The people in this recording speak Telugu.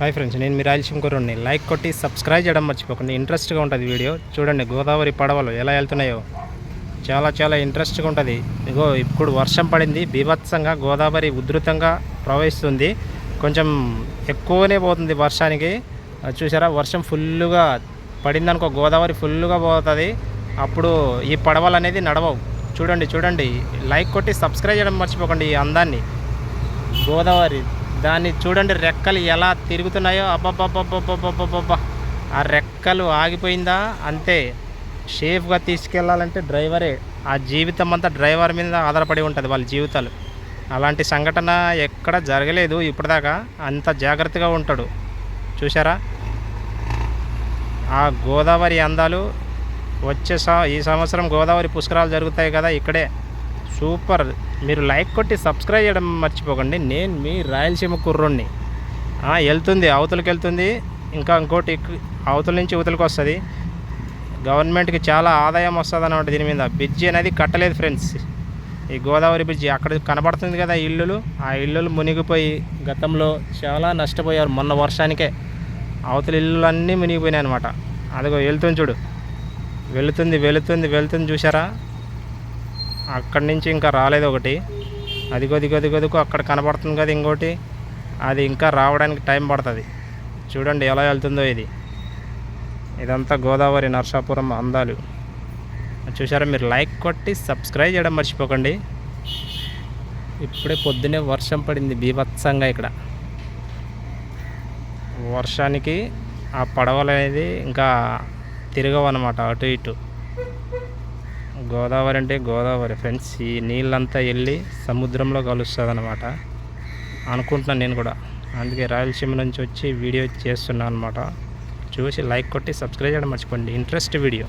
హాయ్ ఫ్రెండ్స్ నేను మీ రాయలసీమ లైక్ కొట్టి సబ్స్క్రైబ్ చేయడం మర్చిపోకండి. ఇంట్రెస్ట్గా ఉంటుంది వీడియో. చూడండి గోదావరి పడవలు ఎలా వెళ్తున్నాయో. చాలా చాలా ఇంట్రెస్ట్గా ఉంటుంది. ఇగో ఇప్పుడు వర్షం పడింది. బీభత్సంగా గోదావరి ఉధృతంగా ప్రవహిస్తుంది. కొంచెం ఎక్కువనే పోతుంది వర్షానికి. అది చూసారా వర్షం ఫుల్లుగా పడిందనుకో గోదావరి ఫుల్లుగా పోతుంది. అప్పుడు ఈ పడవలు అనేది నడవవు. చూడండి చూడండి. లైక్ కొట్టి సబ్స్క్రైబ్ చేయడం మర్చిపోకండి ఈ అందాన్ని. గోదావరి దాన్ని చూడండి రెక్కలు ఎలా తిరుగుతున్నాయో. అబ్బబ్బబ్బబ్బబ్బబ్బబ్బా ఆ రెక్కలు ఆగిపోయిందా? అంతే. సేఫ్గా తీసుకెళ్ళాలంటే డ్రైవరే. ఆ జీవితం అంతా డ్రైవర్ మీద ఆధారపడి ఉంటుంది వాళ్ళ జీవితాలు. అలాంటి సంఘటన ఎక్కడ జరగలేదు ఇప్పటిదాకా. అంత జాగ్రత్తగా ఉంటాడు. చూసారా ఆ గోదావరి అందాలు వచ్చే ఈ సంవత్సరం గోదావరి పుష్కరాలు జరుగుతాయి కదా ఇక్కడే. సూపర్. మీరు లైక్ కొట్టి సబ్స్క్రైబ్ చేయడం మర్చిపోకండి. నేను మీ రాయలసీమ కుర్రుణ్ణి. వెళ్తుంది అవతలకి వెళ్తుంది ఇంకా ఇంకోటి అవతల నుంచి అవతలకి వస్తుంది. గవర్నమెంట్కి చాలా ఆదాయం వస్తుంది అనమాట దీని మీద. బ్రిడ్జి అనేది కట్టలేదు ఫ్రెండ్స్. ఈ గోదావరి బ్రిడ్జి అక్కడ కనబడుతుంది కదా ఇల్లులు. ఆ ఇల్లులు మునిగిపోయి గతంలో చాలా నష్టపోయారు మొన్న వర్షానికే. అవతల ఇల్లులు అన్నీ మునిగిపోయినాయి అనమాట అదిగో వెళ్తుంది చూడు. వెళుతుంది వెళుతుంది వెళుతుంది చూసారా అక్కడి నుంచి ఇంకా రాలేదు ఒకటి. అది కొద్ది కొద్ది అక్కడ కనబడుతుంది కదా ఇంకోటి. అది ఇంకా రావడానికి టైం పడుతుంది. చూడండి ఎలా వెళ్తుందో ఇది. ఇదంతా గోదావరి నర్సాపురం అందాలు. చూసారా మీరు లైక్ కొట్టి సబ్స్క్రైబ్ చేయడం మర్చిపోకండి. ఇప్పుడే పొద్దునే వర్షం పడింది బీభత్సంగా ఇక్కడ. వర్షానికి ఆ పడవలు అనేది ఇంకా తిరగవు అనమాట అటు ఇటు. గోదావరి అంటే గోదావరి ఫ్రెండ్స్. ఈ నీళ్ళంతా వెళ్ళి సముద్రంలో కలుస్తుంది అనమాట అనుకుంటున్నాను నేను కూడా. అందుకే రాయలసీమ నుంచి వచ్చి వీడియో చేస్తున్నాను అనమాట చూసి లైక్ కొట్టి సబ్స్క్రైబ్ చేయడం మర్చిపోండి. Interest video.